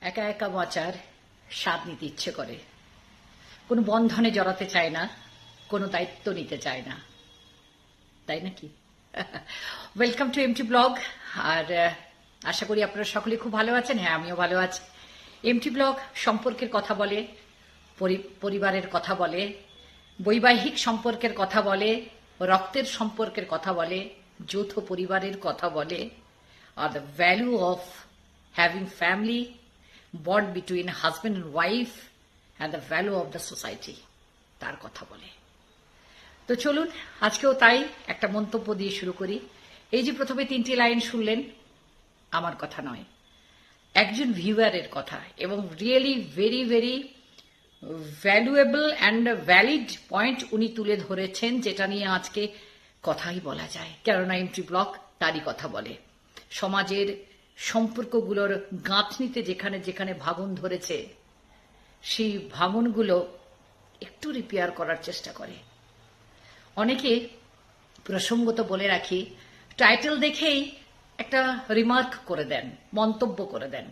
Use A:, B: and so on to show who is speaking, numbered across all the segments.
A: একা একা বাঁচার স্বাদ নিতে ইচ্ছে করে। কোনো বন্ধনে জড়াতে চায় না, কোনো দায়িত্ব নিতে চায় না। তাই নাকি? ওয়েলকাম টু এমটি ব্লগ আর আশা করি আপনারা সকলে খুব ভালো আছেন। হ্যাঁ আমিও ভালো আছি। এমটি ব্লগ সম্পর্কের কথা বলে পরিবারের কথা বলে, বৈবাহিক সম্পর্কের কথা বলে, রক্তের সম্পর্কের কথা বলে, যৌথ পরিবারের কথা বলে, আর the value of having family bond between husband and wife and the value of the society তার কথা বলে। তো চলুন, আজকেও তাই একটা মন্তব্য দিয়ে শুরু করি। এই যে প্রথমে তিনটি লাইন শুনলেন, আমার কথা নয়। একজন ভিউয়ারের কথা এবং really very very valuable and valid point উনি তুলে ধরেছেন, যেটা নিয়ে আজকে কথাই বলা যায়। কেননা এন্ট্রি ব্লক তারই কথা বলে। সমাজের সম্পর্কগুলোর গাঁথনিতে যেখানে যেখানে ভাঙন ধরেছে, সেই ভাঙনগুলো একটু রিপেয়ার করার চেষ্টা করে। অনেকে প্রসঙ্গত বলে রাখি টাইটেল দেখেই একটা রিমার্ক করে দেন, মন্তব্য করে দেন।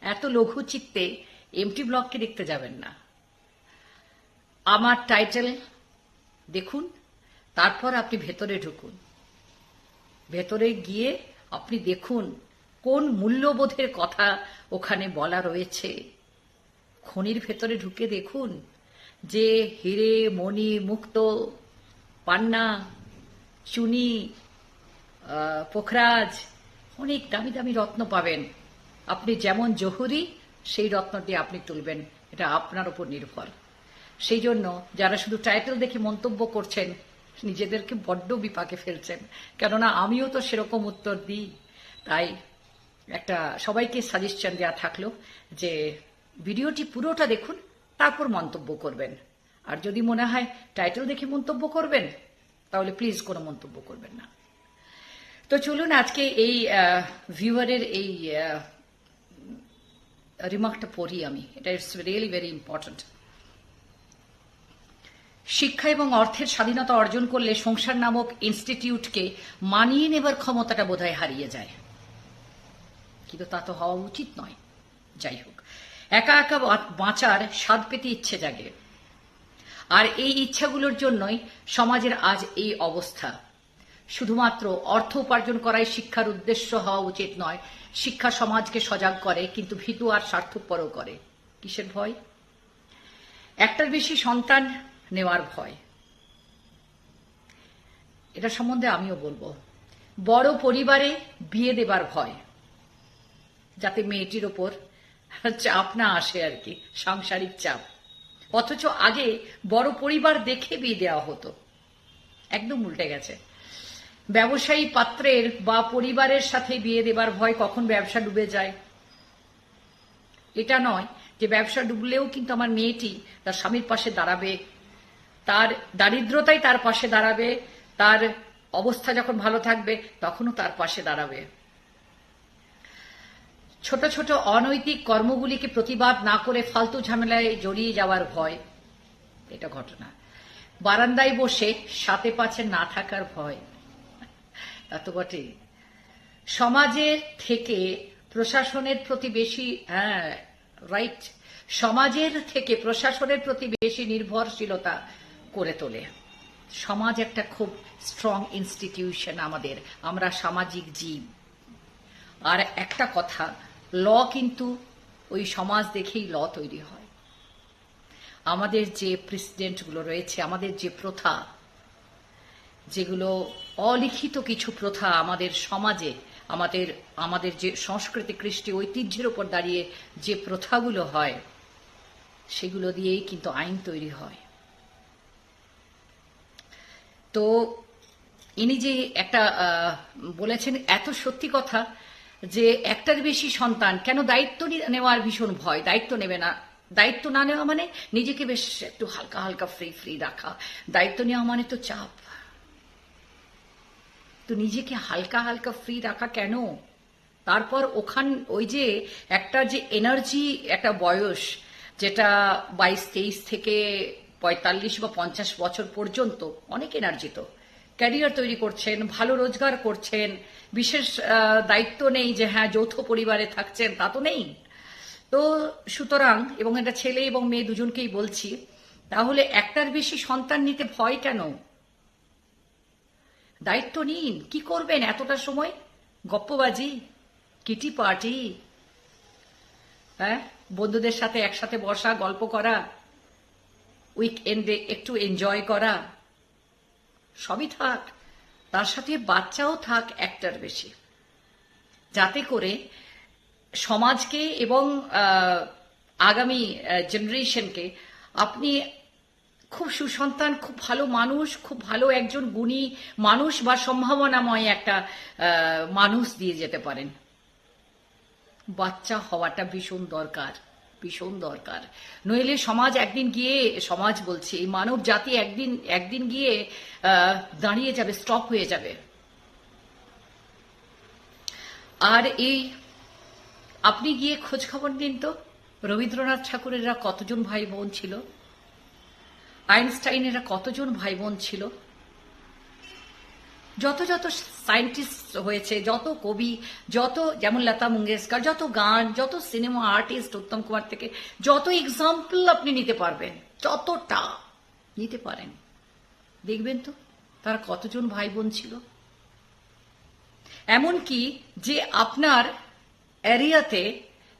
A: এত লঘু চিত্তে এমটি ব্লককে দেখতে যাবেন না। আমার টাইটেল দেখুন, তারপর আপনি ভেতরে ঢুকুন। ভেতরে গিয়ে আপনি দেখুন কোন মূল্যবোধের কথা ওখানে বলা রয়েছে? খনির ভেতরে ঢুকে দেখুন। যে হিরে, মণি, মুক্ত, পান্না, চুনি পোখরাজ, অনেক দামি দামি রত্ন পাবেন। আপনি যেমন জহুরি, সেই রত্নটি আপনি তুলবেন। এটা আপনার উপর নির্ভর। সেই জন্য যারা শুধু টাইটেল দেখে মন্তব্য করছেন, নিজেদেরকে বড্ড বিপাকে ফেলছেন। কেননা আমিও তো সেরকম উত্তর দিই। তাই একটা সবাইকে সাজেশন দেওয়া থাকল যে ভিডিওটি পুরোটা দেখুন, তারপর মন্তব্য করবেন। আর যদি মনে হয় টাইটেল দেখে মন্তব্য করবেন, তাহলে প্লিজ কোনো মন্তব্য করবেন না। তো চলুন আজকে এই ভিউয়ারের এই রিমার্কটা পড়ি আমি। এটা ইটস রিয়েলি ভেরি ইম্পর্ট্যান্ট শিক্ষা এবং অর্থের স্বাধীনতা অর্জন করলে সংসার নামক ইনস্টিটিউটকে মানিয়ে নেবার ক্ষমতাটা বোধহয় হারিয়ে যায়। কিন্তু তা তো হওয়া উচিত নয়। যাই হোক, একা একা বাঁচার স্বাদ পেতে ইচ্ছে জাগে। আর এই ইচ্ছাগুলোর জন্যই সমাজের আজ এই অবস্থা। শুধুমাত্র অর্থ উপার্জন করাই শিক্ষার উদ্দেশ্য হওয়া উচিত নয়। শিক্ষা সমাজকে সজাগ করে, কিন্তু ভীতু আর স্বার্থপরও করে। কিসের ভয়? একটার বেশি সন্তান নেওয়ার ভয়। এটা সম্বন্ধে আমিও বলব। বড় পরিবারে বিয়ে দেবার ভয়। যাতে মেয়েটির ওপর চাপ না আসে আর কি, সাংসারিক চাপ। অথচ আগে বড় পরিবার দেখে বিয়ে দেওয়া হতো। একদম উল্টে গেছে। ব্যবসায়ী পাত্রের বা পরিবারের সাথে বিয়ে দেবার ভয় কখন ব্যবসা ডুবে যায়? এটা নয় যে ব্যবসা ডুবলেও কিন্তু আমার মেয়েটি তার স্বামীর পাশে দাঁড়াবে। তার দারিদ্রতাই তার পাশে দাঁড়াবে। তার অবস্থা যখন ভালো থাকবে, তখনও তার পাশে দাঁড়াবে। ছোট ছোট অনৈতিক কর্মগুলিকে প্রতিবাদ না করে ফালতু ঝামেলায় জড়িয়ে যাওয়ার ভয়। এটা ঘটনা। বারান্দায় বসে সাথে পাছে না থাকার ভয়। তা তো বটেই। সমাজের থেকে প্রশাসনের প্রতি বেশি হ্যাঁ রাইট সমাজের থেকে প্রশাসনের প্রতি বেশি নির্ভরশীলতা করে তোলে। সমাজ একটা খুব স্ট্রং ইনস্টিটিউশন আমাদের। আমরা সামাজিক জীব। আর একটা কথা ল কিন্তু ওই সমাজ দেখেই ল তৈরি হয়। আমাদের যে প্রেসিডেন্টগুলো রয়েছে, আমাদের যে প্রথা, যেগুলো অলিখিত কিছু প্রথা আমাদের সমাজে, আমাদের আমাদের যে সংস্কৃতি, কৃষ্টি, ঐতিহ্যের উপর দাঁড়িয়ে যে প্রথাগুলো হয়, সেগুলো দিয়েই কিন্তু আইন তৈরি হয়। তো ইনি যে একটা বলেছেন, এত সত্যি কথা যে একটার বেশি সন্তান, কেন দায়িত্ব নেওয়ার ভীষণ ভয়? দায়িত্ব নেবে না। দায়িত্ব না নেওয়া মানে নিজেকে বেশ একটু হালকা হালকা ফ্রি ফ্রি রাখা। দায়িত্ব নেওয়া মানে তো চাপ। তো নিজেকে হালকা হালকা ফ্রি রাখা কেন? তারপর ওখান, ওই যে একটা যে এনার্জি একটা বয়স, যেটা বাইশ, তেইশ থেকে পঁয়তাল্লিশ বা পঞ্চাশ বছর পর্যন্ত অনেক এনার্জি তো। ক্যারিয়ার তৈরি করছেন, ভালো রোজগার করছেন, বিশেষ দায়িত্ব নেই যে হ্যাঁ যৌথ পরিবারে থাকছেন, তা তো নেই। তো সুতরাং, এবং এটা ছেলে এবং মেয়ে দুজনকেই বলছি, তাহলে একটার বেশি সন্তান নিতে ভয় কেন? দায়িত্ব নিন, কি করবেন এতটা সময়? গপ্পবাজি, কিটি পার্টি হ্যাঁ? বন্ধুদের সাথে একসাথে বসা, গল্প করা, উইকএন্ডে একটু এনজয় করা সবই থাক, তার সাথে বাচ্চাও থাক একটার বেশি। যাতে করে সমাজকে এবং আগামী জেনারেশনকে আপনি খুব সুসন্তান, খুব ভালো মানুষ, খুব ভালো একজন গুণী মানুষ বা সম্ভাবনাময় একটা মানুষ দিয়ে যেতে পারেন। বাচ্চা হওয়াটা ভীষণ দরকার। ভীষণ দরকার। নইলে সমাজ একদিন গিয়ে, সমাজ বলছে, এই মানব জাতি একদিন একদিন গিয়ে দাঁড়িয়ে যাবে স্টপ হয়ে যাবে। আর এই, আপনি গিয়ে খোঁজ খবর নিন তো। রবীন্দ্রনাথ ঠাকুরেরা কতজন ভাই বোন ছিল? আইনস্টাইনেরা কতজন ভাই বোন ছিল? যত যত সায়েন্টিস্ট হয়েছে, যত কবি, যত যেমন লতা মঙ্গেশকর, যত গান, যত সিনেমা আর্টিস্ট উত্তম কুমার থেকে, যত এক্সাম্পল আপনি নিতে পারবেন, যতটা নিতে পারেন। দেখবেন তো, তারা কতজন ভাই বোন ছিল। এমনকি যে আপনার এরিয়াতে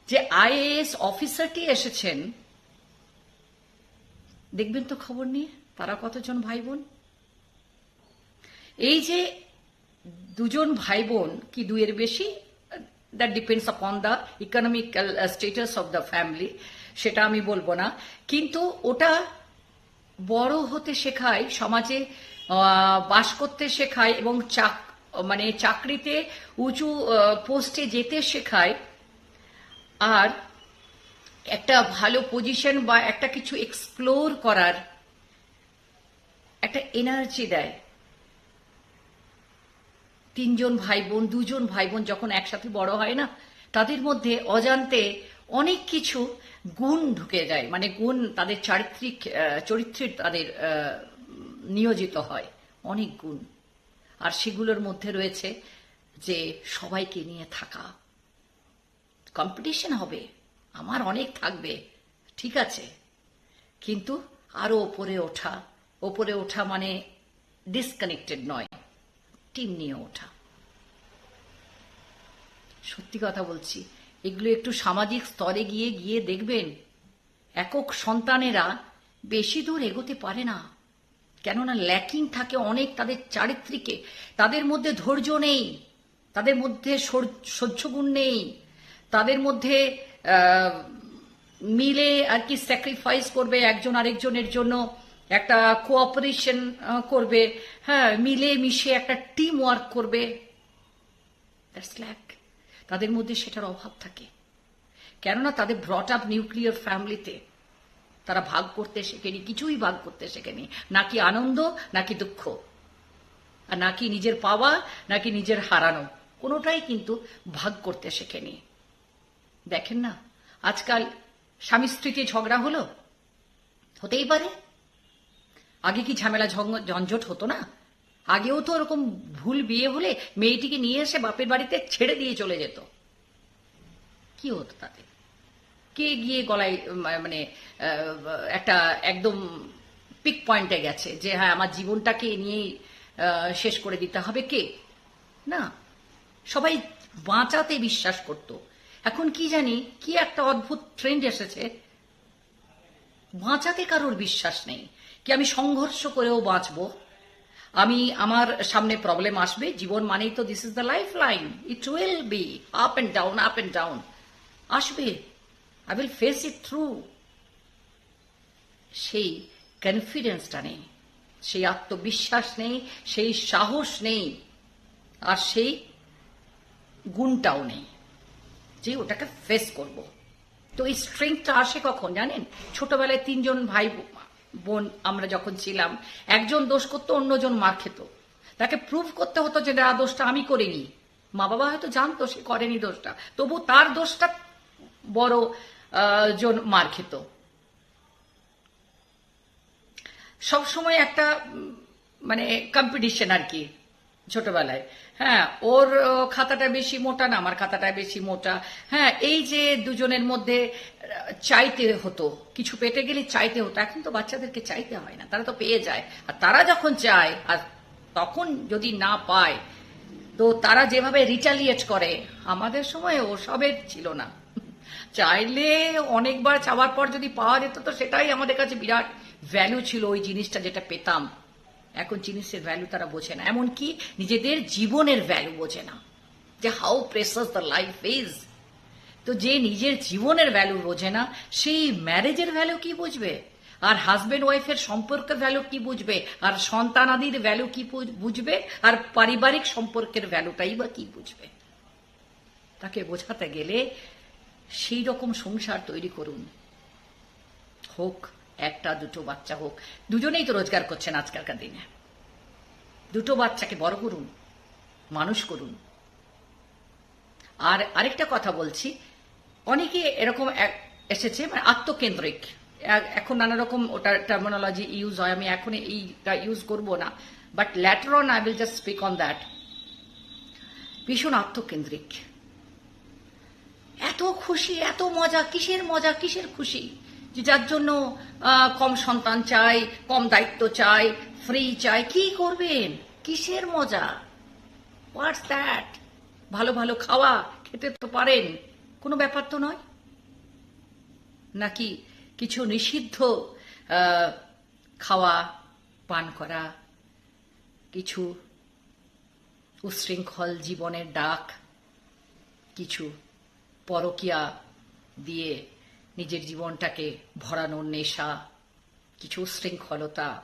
A: যে আইএএস অফিসারটি এসেছেন, দেখবেন তো খবর নিয়ে, তারা কতজন ভাই বোন এই যে দুজন ভাই বোন কি দুয়ের বেশি? That depends upon the economical status of the family সেটা আমি বলব না। কিন্তু ওটা বড় হতে শেখায়, সমাজে বাস করতে শেখায় এবং চাক মানে চাকরিতে উঁচু পোস্টে যেতে শেখায়, আর একটা ভালো পজিশন বা একটা কিছু এক্সপ্লোর করার একটা এনার্জি দেয়। তিনজন ভাই বোন দুজন ভাই বোন যখন একসাথে বড় হয় না, তাদের মধ্যে অজান্তে অনেক কিছু গুণ ঢুকে যায়। মানে গুণ তাদের চারিত্রিক চরিত্রে তাদের নিয়োজিত হয়। অনেক গুণ। আর সেগুলোর মধ্যে রয়েছে যে সবাইকে নিয়ে থাকা। কম্পিটিশন হবে। আমার অনেক থাকবে। ঠিক আছে। কিন্তু আরও ওপরে ওঠা। ওপরে ওঠা মানে ডিসকানেক্টেড নয়। টিম নিয়ে ওঠা। সত্যি কথা বলছি, এগুলো একটু সামাজিক স্তরে গিয়ে গিয়ে দেখবেন, একক সন্তানেরা বেশি দূর এগোতে পারে না। কেননা ল্যাকিং থাকে অনেক তাদের চারিত্রিকে, তাদের মধ্যে ধৈর্য নেই, তাদের মধ্যে সহ্যগুণ নেই, তাদের মধ্যে মিলে আর কি স্যাক্রিফাইস করবে একজন আরেকজনের জন্য। একটা কোঅপারেশন করবে হ্যাঁ মিলে মিশে একটা টিম ওয়ার্ক করবে। তাদের মধ্যে সেটার অভাব থাকে। কেননা তাদের ব্রট আপ নিউক্লিয়ার ফ্যামিলিতে তারা ভাগ করতে শেখেনি, কিছুই ভাগ করতে শেখেনি। নাকি আনন্দ নাকি দুঃখ। আর নাকি নিজের পাওয়া নাকি নিজের হারানো। কোনোটাই কিন্তু ভাগ করতে শেখেনি। দেখেন না, আজকাল স্বামী স্ত্রীতে ঝগড়া হলো? হতেই পারে। আগে কি ঝামেলা ঝঞ্ঝট হতো না? আগেও তো ওরকম ভুল বিয়ে হলে মেয়েটিকে নিয়ে এসে বাপের বাড়িতে ছেড়ে দিয়ে চলে যেত। কি হতো তাতে? কে গিয়ে গলায় মানে একটা একদম পিক পয়েন্টে গেছে যে হ্যাঁ আমার জীবনটাকে নিয়েই শেষ করে দিতে হবে কে? না। সবাই বাঁচাতে বিশ্বাস করত। এখন কি জানি, কি একটা অদ্ভুত ট্রেন্ড এসেছে। বাঁচাতে কারোর বিশ্বাস নেই। কি আমি সংঘর্ষ করেও বাঁচবো? আমি আমার সামনে প্রবলেম আসবে। জীবন মানেই তো this is the life line it will be up and down up and down আসবে। I will face it through সেই কনফিডেন্সটা নেই, সেই আত্মবিশ্বাস নেই, সেই সাহস নেই, আর সেই গুণটাও নেই যে ওটাকে ফেস করব। তো এই স্ট্রেংথটা আসে কখন জানেন? ছোটবেলায় তিনজন ভাই বোন আমরা যখন ছিলাম, একজন দোষ করতো, অন্যজন মার খেত। তাকে প্রুভ করতে হতো যে, না, দোষটা আমি করিনি। মা বাবা হয়তো জানতো সে করেনি দোষটা, তবু তার দোষটা বড় জন মার খেত। সবসময় একটা মানে কম্পিটিশন আর কি। ছোটবেলায়। হ্যাঁ ওর খাতাটা বেশি মোটা না, আমার খাতাটা বেশি মোটা। হ্যাঁ এই যে দুজনের মধ্যে চাইতে হতো, কিছু পেটে গেলে চাইতে হতো, এখন তো বাচ্চাদেরকে চাইতে হয় না, তারা তো পেয়ে যায়। আর তারা যখন চায়, আর তখন যদি না পায়, তো তারা যেভাবে রিটালিয়েট করে, আমাদের সময় ওসবের ছিল না। চাইলে অনেকবার চাওয়ার পর যদি পাওয়া যেত, তো সেটাই আমাদের কাছে বিরাট ভ্যালু ছিল, ওই জিনিসটা যেটা পেতাম। এখন জিনিসের ভ্যালু তারা বোঝে না। এমনকি নিজেদের জীবনের ভ্যালু বোঝে না। যে how precious the life is তো যে নিজের জীবনের ভ্যালু বোঝে না, সেই ম্যারেজের ভ্যালু কি বুঝবে? আর হাজবেন্ড ওয়াইফের সম্পর্কের ভ্যালু কি বুঝবে? আর সন্তানাদির ভ্যালু কি বুঝ- বুঝবে? আর পারিবারিক সম্পর্কের ভ্যালুটাই বা কি বুঝবে? তাকে বোঝাতে গেলে সেই রকম সংসার তৈরি করুন। হোক একটা, দুটো বাচ্চা হোক। দুজনেই তো রোজগার করছেন আজকালকার দিনে। দুটো বাচ্চাকে বড় করুন, মানুষ করুন। আর আরেকটা কথা বলছি অনেকে এরকম এসেছে মানে আত্মকেন্দ্রিক। এখন নানা রকম ওটার টার্মিনোলজি ইউজ হয়, আমি এখন এইটা ইউজ করব না। But later on I will just speak on that ভীষণ আত্মকেন্দ্রিক। এত খুশি, এত মজা, কিসের মজা, কিসের খুশি? যার জন্য কম সন্তান চাই, কম দায়িত্ব চাই ফ্রি চাই, কি করবেন? কিসের মজা? হোয়াটস দ্যাট ভালো ভালো খাওয়া, খেতে তো পারেন। কোনো ব্যাপার তো নয়? নাকি কিছু নিষিদ্ধ খাওয়া, পান করা, কিছু উশৃঙ্খল জীবনের ডাক, কিছু পরকিয়া দিয়ে নিজের জীবনটাকে ভরানোর নেশা, কিছু শৃঙ্খলতা।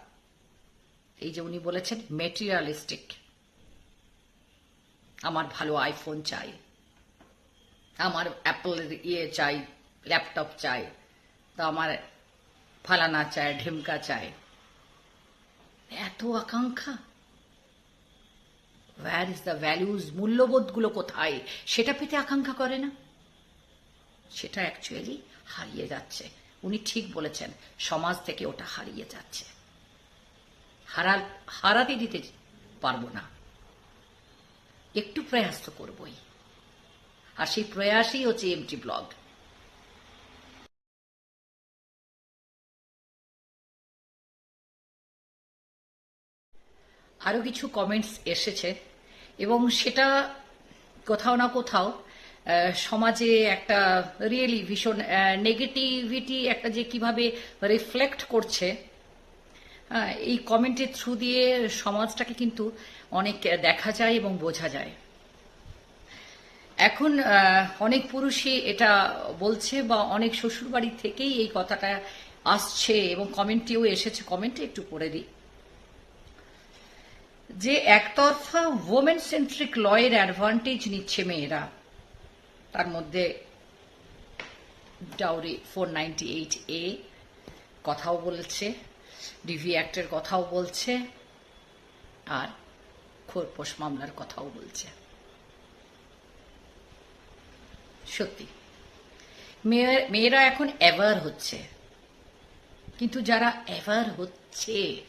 A: এই যে উনি বলেছেন মেটেরিয়ালিস্টিক আমার ভালো আইফোন চাই। আমার অ্যাপলের ইয়ে চাই ল্যাপটপ চাই। তো আমার ফালানা চাই, ঢেমকা চাই। এত আকাঙ্ক্ষা? ওয়্যার ইজ দ্য ভ্যালুজ মূল্যবোধগুলো কোথায়? সেটা পেতে আকাঙ্ক্ষা করে না? সেটা অ্যাকচুয়ালি হারিয়ে যাচ্ছে। উনি ঠিক বলেছেন, সমাজ থেকে ওটা হারিয়ে যাচ্ছে। হারা হারাতে দিতে পারব না। একটু প্রয়াস তো করবই। আর সেই প্রয়াসই হচ্ছে এমটি ব্লগ আরও কিছু কমেন্টস এসেছে, এবং সেটা কোথাও না কোথাও সমাজে একটা রিয়েলি ভীষণ নেগেটিভিটি একটা যে কীভাবে রিফ্লেক্ট করছে এই কমেন্টের থ্রু দিয়ে সমাজটাকে কিন্তু অনেক দেখা যায় এবং বোঝা যায়। এখন অনেক পুরুষই এটা বলছে বা অনেক শ্বশুরবাড়ি থেকেই এই কথাটা আসছে এবং কমেন্টেও এসেছে। কমেন্টে একটু পড়ে দিই। যে একতরফা ওমেন সেন্ট্রিক লয়ের অ্যাডভান্টেজ নিচ্ছে মেয়েরা। তার মধ্যে ডাউরি ফোর এইট এ কথাও বলছে ডিভি অ্যাক্টের কথাও বলছে, আর খোরপোশ মামলার কথাও বলছে। সত্যি, মেয়ে- মেয়েরা এখন অ্যাওয়ার হচ্ছে, কিন্তু যারা অ্যাওয়ার হচ্ছে,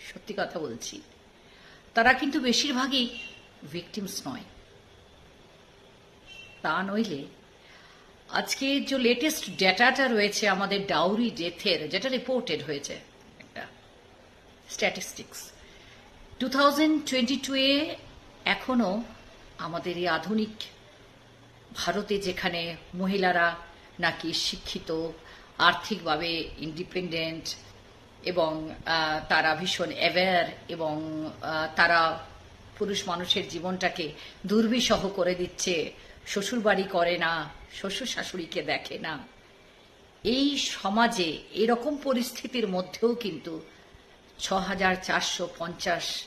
A: সত্যি কথা বলছি, তারা কিন্তু বেশিরভাগই ভিকটিমস নয়। তা নইলে। আজকে যে লেটেস্ট ডেটাটা রয়েছে আমাদের ডাউরি ডেথের যেটা রিপোর্টেড হয়েছে, একটা স্ট্যাটিস্টিক্স টু থাউজেন্ড টোয়েন্টি টুয়ে এখনও আমাদের এই আধুনিক ভারতে যেখানে মহিলারা নাকি শিক্ষিত, আর্থিকভাবে ইন্ডিপেন্ডেন্ট এবং তারা ভীষণ অ্যাওয়্যার এবং তারা পুরুষ মানুষের জীবনটাকে দুর্বিষহ করে দিচ্ছে শ্বশুরবাড়ি করে না শ্বশুর শাশুড়িকে দেখে না। এই সমাজে এরকম পরিস্থিতির মধ্যেও কিন্তু ছ হাজার চারশো পঞ্চাশ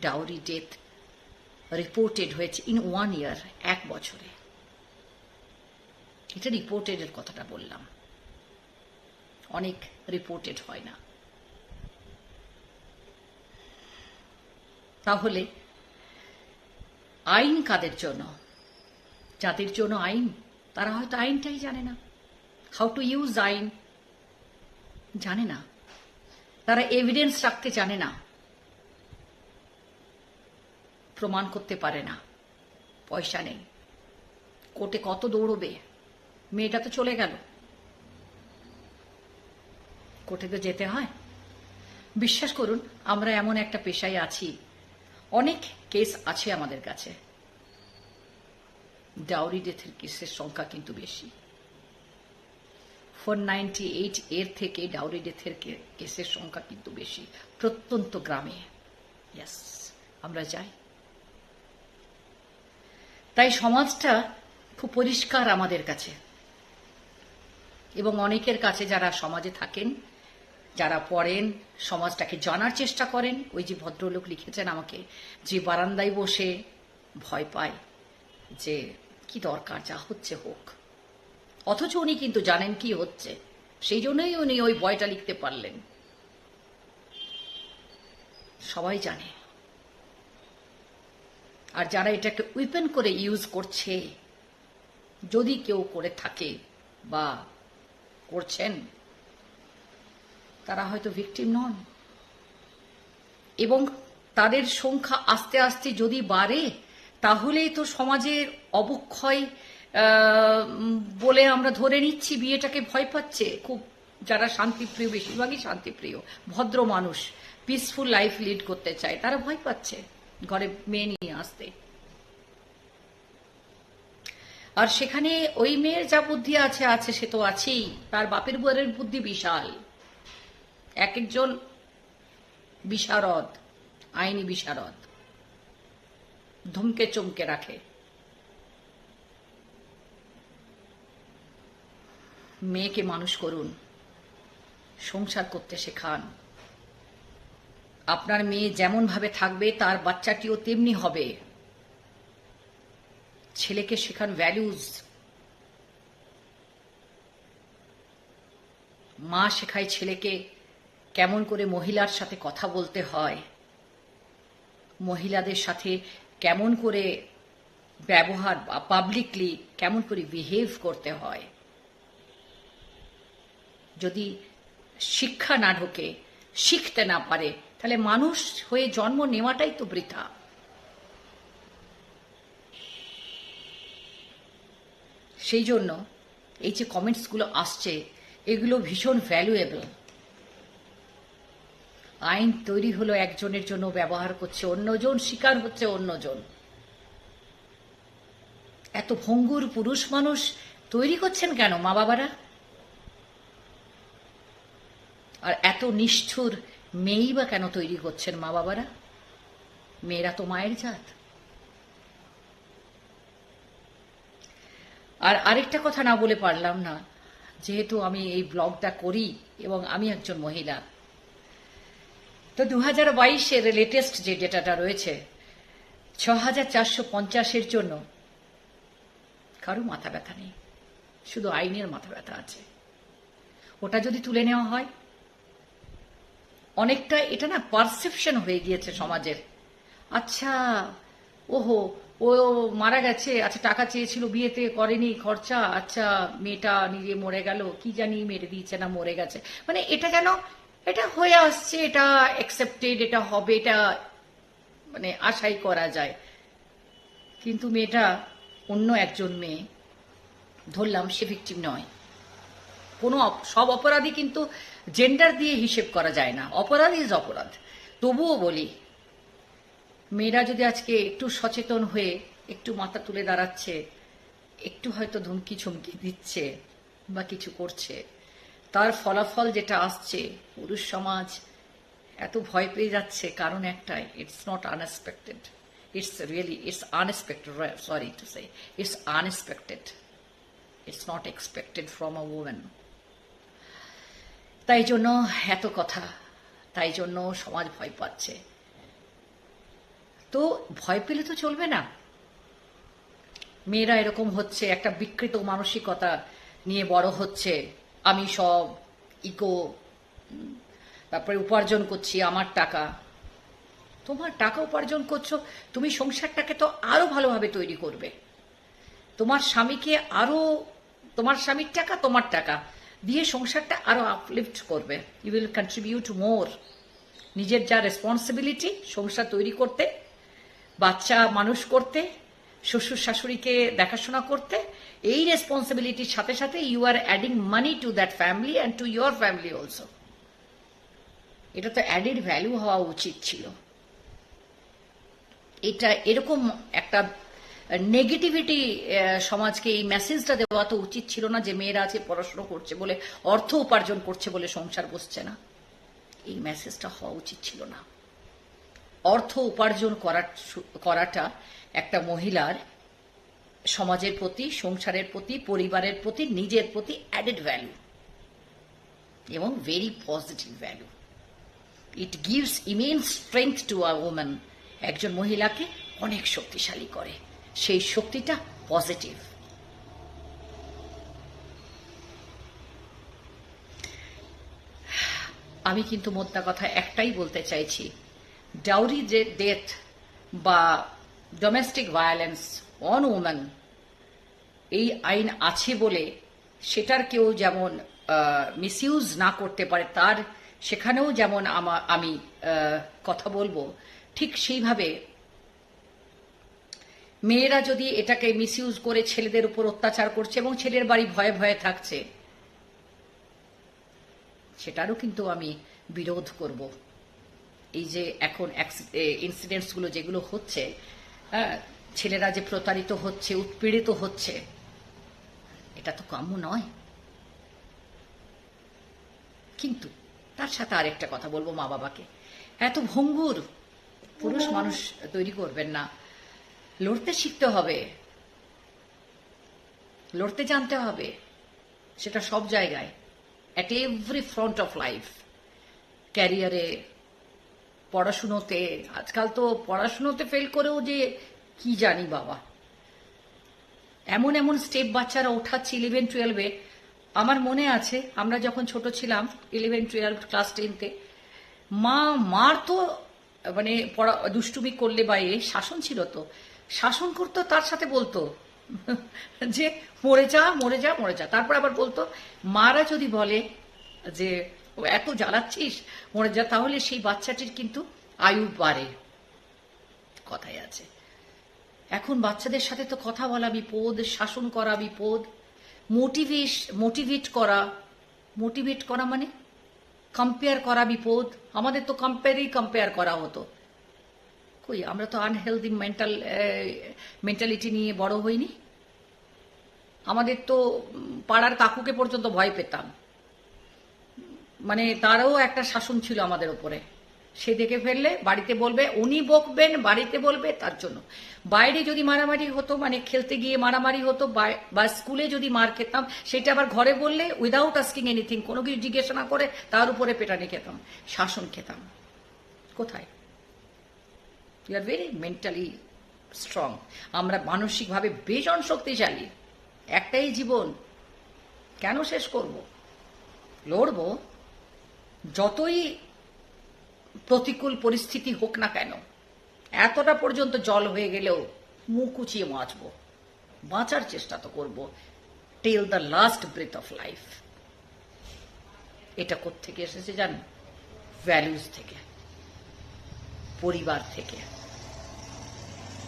A: ডাউরি ডেথ রিপোর্টেড হয়েছে ইন ওয়ান ইয়ার এক বছরে। এটা রিপোর্টেড এর কথাটা বললাম। অনেক রিপোর্টেড হয় না। তাহলে আইন কাদের জন্য? যাদের জন্য আইন? তারা হয়তো আইনটাই জানে না। হাউ টু ইউজ আইন? জানে না। তারা এভিডেন্স রাখতে জানে না। প্রমাণ করতে পারে না। পয়সা নেই। কোর্টে কত দৌড়বে? মেয়েটা তো চলে গেল। কোর্টে তো যেতে হয়। বিশ্বাস করুন, আমরা এমন একটা পেশায় আছি। অনেক কেস আছে আমাদের কাছে। ডাউরি ডেথের কেসের সংখ্যা কিন্তু বেশি। ফোর নাইনটি এইট এর থেকে ডাউরি ডেথের কেসের সংখ্যা কিন্তু বেশি। প্রত্যন্ত গ্রামে। ইয়াস আমরা যাই। তাই সমাজটা খুব পরিষ্কার আমাদের কাছে। এবং অনেকের কাছে যারা সমাজে থাকেন যারা পড়েন, সমাজটাকে জানার চেষ্টা করেন, ওই যে ভদ্রলোক লিখেছেন আমাকে, যে বারান্দায় বসে ভয় পায় যে কি দরকার, যা হচ্ছে হোক। অথচ উনি কিন্তু জানেন কি হচ্ছে। সেই জন্যই উনি ওই বয়টা লিখতে পারলেন। সবাই জানে। আর যারা এটাকে উইপেন করে ইউজ করছে, যদি কেউ করে থাকে বা করছেন তারা হয়তো ভিকটিম নন। এবং তাদের সংখ্যা আস্তে আস্তে যদি বাড়ে, তাহলেই তো সমাজের অবক্ষয় বলে আমরা ধরে নিচ্ছি বিয়েটাকে ভয় পাচ্ছে। খুব যারা শান্তিপ্রিয়, বেশিরভাগই শান্তিপ্রিয়, ভদ্র মানুষ পিসফুল লাইফ লিড করতে চায়, তারা ভয় পাচ্ছে ঘরে মেয়ে নিয়ে আসতে। আর সেখানে ওই মেয়ের যা বুদ্ধি আছে আছে সে তো আছেই। তার বাপের বউয়ের বুদ্ধি বিশাল। এক একজন বিশারদ, আইনি বিশারদ, ধমকে চমকে রাখে। মেয়েকে মানুষ করুন, সংসার করতে শেখান। আপনার মেয়ে যেমন ভাবে থাকবে, তার বাচ্চাটিও তেমনি হবে। ছেলেকে শেখান ভ্যালুজ মা শেখায় ছেলেকে কেমন করে মহিলার সাথে কথা বলতে হয়, মহিলাদের সাথে কেমন করে ব্যবহার বা পাবলিকলি কেমন করে বিহেভ করতে হয়। যদি শিক্ষা না ঢোকে, শিখতে না পারে, তাহলে মানুষ হয়ে জন্ম নেওয়াটাই তো বৃথা। সেই জন্য এই যে কমেন্টসগুলো আসছে, এগুলো ভীষণ ভ্যালুয়েবল আইন তৈরি হলো একজনের জন্য, ব্যবহার করছে অন্যজন, শিকার হচ্ছে অন্যজন। এত ভঙ্গুর পুরুষ মানুষ তৈরি করছেন কেন মা বাবারা? আর এত নিষ্ঠুর মেয়েই বা কেন তৈরি করছেন মা বাবারা? মেয়েরা তো মায়ের জাত। আর আরেকটা কথা না বলে পারলাম না, যেহেতু আমি এই ব্লগটা করি এবং আমি একজন মহিলা তো দু হাজার বাইশের লেটেস্ট যে ডেটাটা রয়েছে ছ হাজার চারশো পঞ্চাশের জন্য কারও মাথা ব্যথা নেই। শুধু আইনের মাথা ব্যথা আছে। ওটা যদি তুলে নেওয়া হয়, অনেকটা এটা না পারসেপশন হয়ে গিয়েছে সমাজের। আচ্ছা ওহো, ও মারা গেছে আচ্ছা টাকা চেয়েছিল বিয়েতে, করেনি, খরচা আচ্ছা মেয়েটা নিজে মরে গেল, কি জানি মেরে দিয়েছে না মরে গেছে। মানে এটা যেন এটা হয়ে আসছে, এটা অ্যাকসেপ্টেড এটা হবে, এটা মানে আশাই করা যায়। কিন্তু মেয়েটা অন্য একজন মেয়ে, ধরলাম সে ভিকটিম নয়। কোনো সব অপরাধী কিন্তু জেন্ডার দিয়ে হিসেব করা যায় না। অপরাধ ইজ অপরাধ। তবুও বলি, মেয়েরা যদি আজকে একটু সচেতন হয়ে, একটু মাথা তুলে দাঁড়াচ্ছে, একটু হয়তো ধমকি ছমকি দিচ্ছে বা কিছু করছে তার ফলাফল যেটা আসছে, পুরুষ সমাজ এত ভয় পেয়ে যাচ্ছে, কারণ একটাই it's not unexpected it's really it's unexpected sorry to say it's unexpected it's not expected from a women তাই জন্য এত কথা, তাই জন্য সমাজ ভয় পাচ্ছে। তো ভয় পেলে তো চলবে না। মেয়েরা এরকম হচ্ছে, একটা বিকৃত মানসিকতা নিয়ে বড় হচ্ছে। আমি সব ইকো তারপরে উপার্জন করছি, আমার টাকা। তোমার টাকা উপার্জন করছ, তুমি সংসারটাকে তো আরও ভালোভাবে তৈরি করবে। তোমার স্বামীকে আরও, তোমার স্বামীর টাকা, তোমার টাকা। দিয়ে সংসারটা আরও আপলিফট করবে। ইউ উইল কন্ট্রিবিউট মোর নিজের যা রেসপন্সিবিলিটি সংসার তৈরি করতে, বাচ্চা মানুষ করতে শ্বশুর শাশুড়িকে দেখাশোনা করতে, এই রেসপন্সিবিলিটির সাথে সাথে you are adding money to that family and to your family also এটা তো অ্যাডেড ভ্যালু হওয়া উচিত ছিল। এটা এরকম একটা নেগেটিভিটি সমাজকে এই মেসেজটা দেওয়া তো উচিত ছিল না যে মেয়েরা আছে পড়াশোনা করছে বলে, অর্থ উপার্জন করছে বলে সংসার বসছে না। এই মেসেজটা হওয়া উচিত ছিল না। অর্থ উপার্জন করা করাটা একটা মহিলার সমাজের প্রতি, সংসারের প্রতি, পরিবারের প্রতি, নিজের প্রতি অ্যাডেড ভ্যালু এবং very positive value it gives immense strength to a woman একজন মহিলাকে অনেক শক্তিশালী করে। সেই শক্তিটা পজিটিভ আমি কিন্তু মোদ্দা কথা একটাই বলতে চাইছি। ডাউরি যে ডেথ বা ডোমেস্টিক ভায়োলেন্স অন ওম্যান এই আইন আছে বলে সেটার কেউ যেমন মিসইউজ না করতে পারে, তার সেখানেও যেমন আমি কথা বলব, ঠিক সেইভাবে মেয়েরা যদি এটাকে মিসইউজ করে ছেলেদের উপর অত্যাচার করছে এবং ছেলের বাড়ি ভয়ে ভয়ে থাকছে, সেটারও কিন্তু আমি বিরোধ করব। এই যে এখন ইনসিডেন্টসগুলো যেগুলো হচ্ছে ছেলেরা যে প্রতারিত হচ্ছে, উৎপীড়িত হচ্ছে, এটা তো কাম্য নয়। কিন্তু তার সাথে আরেকটা কথা বলব মা বাবাকে। এত ভঙ্গুর পুরুষ মানুষ তৈরি করবেন না। লড়তে শিখতে হবে। লড়তে জানতে হবে। সেটা সব জায়গায়। At every front of life ক্যারিয়ারে পড়াশুনোতে। আজকাল তো পড়াশুনোতে ফেল করেও যে কি জানি বাবা। এমন এমন স্টেপ বাচ্চারা ওঠাচ্ছে ইলেভেন টুয়েলভে আমার মনে আছে, আমরা যখন ছোট ছিলাম ইলেভেন টুয়েলভ ক্লাস টেনতে মা, মার তো মানে পড়া, দুষ্টুমি করলে বা এ, শাসন ছিল তো। শাসন করতো, তার সাথে বলতো, যে, মরে যা মরে যা মরে যা। তারপর আবার বলতো, মারা যদি বলে যে "ও এত জ্বালাচ্ছিস? মরে যা তাহলে সেই বাচ্চাটির কিন্তু আয়ু বাড়ে। কথাই আছে। এখন বাচ্চাদের সাথে তো কথা বলা বিপদ শাসন করা বিপদ মোটিভেশ মোটিভেট করা। মোটিভেট করা মানে? কম্পেয়ার করা বিপদ আমাদের তো কম্পেয়ারই কম্পেয়ার করা হতো। কই, আমরা তো আনহেলদি মেন্টাল মেন্টালিটি নিয়ে বড় হইনি। আমাদের তো পাড়ার কাকুকে পর্যন্ত ভয় পেতাম। মানে তারও একটা শাসন ছিল আমাদের উপরে। সে দেখে ফেললে, বাড়িতে বলবে, উনি বকবেন, বাড়িতে বলবে তার জন্য। বাইরে যদি মারামারি হতো মানে খেলতে গিয়ে মারামারি হতো বা- বা স্কুলে যদি মার খেতাম, সেটা আবার ঘরে বললে উইদাউট আস্কিং এনিথিং কোনো কিছু জিজ্ঞাসা না করে তার উপরে পেটানি খেতাম, শাসন খেতাম। কোথায়? You are very mentally strong আমরা মানসিকভাবে ভীষণ শক্তিশালী। একটাই জীবন। কেন শেষ করব? লড়বো? যতই প্রতিকূল পরিস্থিতি হোক না কেন, এতটা পর্যন্ত জল হয়ে গেলেও মুখ উঁচিয়ে বাঁচব। বাঁচার চেষ্টা তো করব। Till the last breath of life এটা থেকে এসেছে জানেন ভ্যালুজ থেকে। পরিবার থেকে।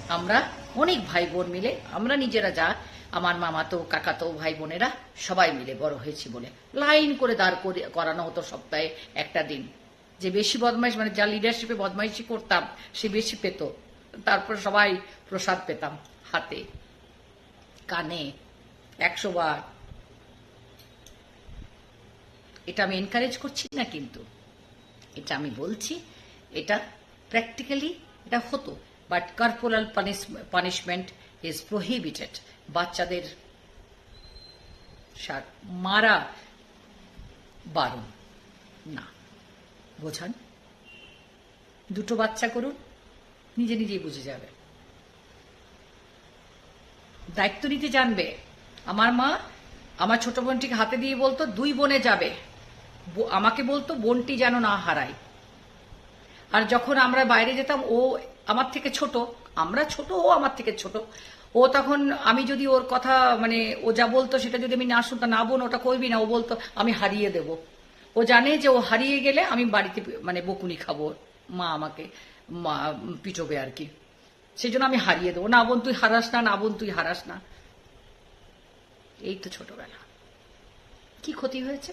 A: আমরা অনেক ভাই বোন মিলে, আমরা নিজেরা যা আমার মামাতো, কাকাতো ভাই বোনেরা সবাই মিলে বড় হয়েছি বলে। লাইন করে দাঁড় করে, করানো হতো সপ্তাহে একটা দিন। যে বেশি বদমাইশ মানে যা লিডারশিপে বদমাইশি করতাম, সে বেশি পেত। তারপর সবাই প্রসাদ পেতাম হাতে, কানে, একশো বার। এটা আমি এনকারেজ করছি না কিন্তু। এটা আমি বলছি, এটা প্র্যাকটিক্যালি এটা হতো। But corporal punishment is prohibited বাচ্চাদের মারা বারণ। না, বোঝান। দুটো বাচ্চা করুন, নিজে নিজেই বুঝে যাবে। দায়িত্ব নিতে জানবে। আমার মা আমার ছোট বোনটিকে হাতে দিয়ে বলতো, দুই বোনে যাবে। আমাকে বলতো, বোনটি যেন না হারায়। আর যখন আমরা বাইরে যেতাম, ও আমার থেকে ছোট, আমরা ছোট, ও আমার থেকে ছোট ও তখন আমি যদি ওর কথা মানে ও যা বলতো সেটা যদি আমি না শুনতাম, না বোন ওটা করবি না, ও বলতো, আমি হারিয়ে দেব। ও জানে যে ও হারিয়ে গেলে আমি বাড়িতে মানে বকুনি খাব, মা আমাকে, মা পিটবে আর কি। সেই জন্য আমি হারিয়ে দেবো। না বোন, তুই হারাস না না বোন, তুই হারাস না। এই তো ছোটবেলা। কি ক্ষতি হয়েছে?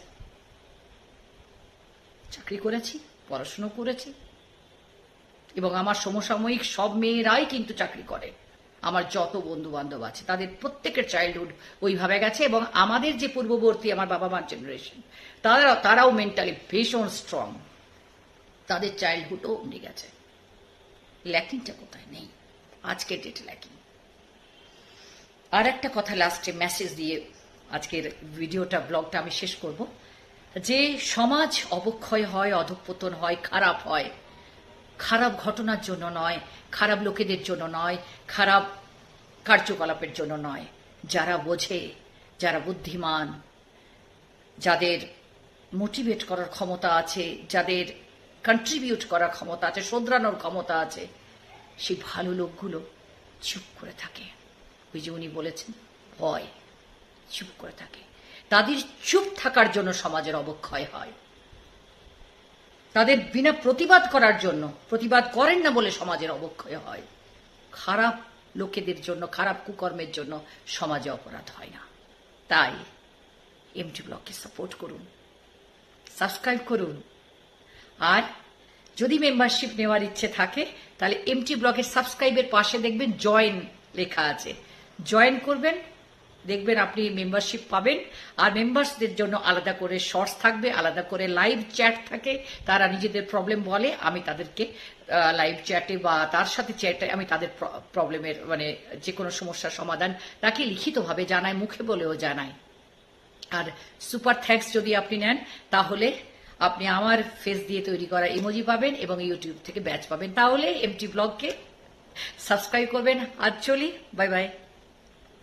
A: চাকরি করেছি, পড়াশুনো করেছি, এবং আমার সমসাময়িক সব মেয়েরাই কিন্তু চাকরি করে। আমার যত বন্ধু বান্ধব আছে, তাদের প্রত্যেকের চাইল্ডহুড ওইভাবে গেছে এবং আমাদের যে পূর্ববর্তী আমার বাবা মার জেনারেশন তারা, তারাও মেন্টালি ভীষণ স্ট্রং তাদের চাইল্ডহুডও অমনি গেছে। ল্যাকিংটা কোথায়? নেই। আজকের ডেটে ল্যাকিং আর একটা কথা লাস্টে মেসেজ দিয়ে আজকের ভিডিওটা ব্লগটা আমি শেষ করব। যে সমাজ অবক্ষয় হয়, অধঃপতন হয়, খারাপ হয় খারাপ ঘটনার জন্য নয়, খারাপ লোকেদের জন্য নয়, খারাপ কার্যকলাপের জন্য নয়। যারা বোঝে, যারা বুদ্ধিমান, যাদের মোটিভেট করার ক্ষমতা আছে, যাদের কন্ট্রিবিউট করার ক্ষমতা আছে, শোধরানোর ক্ষমতা আছে সেই ভালো লোকগুলো চুপ করে থাকে। ওই যে উনি বলেছেন, ভয়, চুপ করে থাকে। তাদের চুপ থাকার জন্য সমাজের অবক্ষয় হয়। তাদের বিনা প্রতিবাদ করার জন্য, প্রতিবাদ করেন না বলে সমাজের অবক্ষয় হয়। খারাপ লোকেদের জন্য, খারাপ কুকর্মের জন্য সমাজে অপরাধ হয় না। তাই এমটি ব্লগকে সাপোর্ট করুন সাবস্ক্রাইব করুন। আর যদি মেম্বারশিপ নেওয়ার ইচ্ছে থাকে, তাহলে এমটি ব্লগের সাবস্ক্রাইবের পাশে দেখবেন জয়েন লেখা আছে। জয়েন করবেন দেখবেন আপনি মেম্বারশিপ পাবেন। আর মেম্বার্সদের জন্য আলাদা করে শর্টস থাকবে, আলাদা করে লাইভ চ্যাট থাকে। তারা নিজেদের প্রবলেম বলে, আমি তাদেরকে লাইভ চ্যাটে বা তার সাথে চ্যাটে আমি তাদের প্রবলেমের মানে যে কোনো সমস্যার সমাধান তাকে লিখিতভাবে জানাই, মুখে বলেও জানাই। আর সুপার থ্যাঙ্কস যদি আপনি নেন, তাহলে আপনি আমার ফেস দিয়ে তৈরি করা ইমোজি পাবেন এবং ইউটিউব থেকে ব্যাচ পাবেন। তাহলে এমটি ব্লগকে সাবস্ক্রাইব করবেন। আজ চলি বাই বাই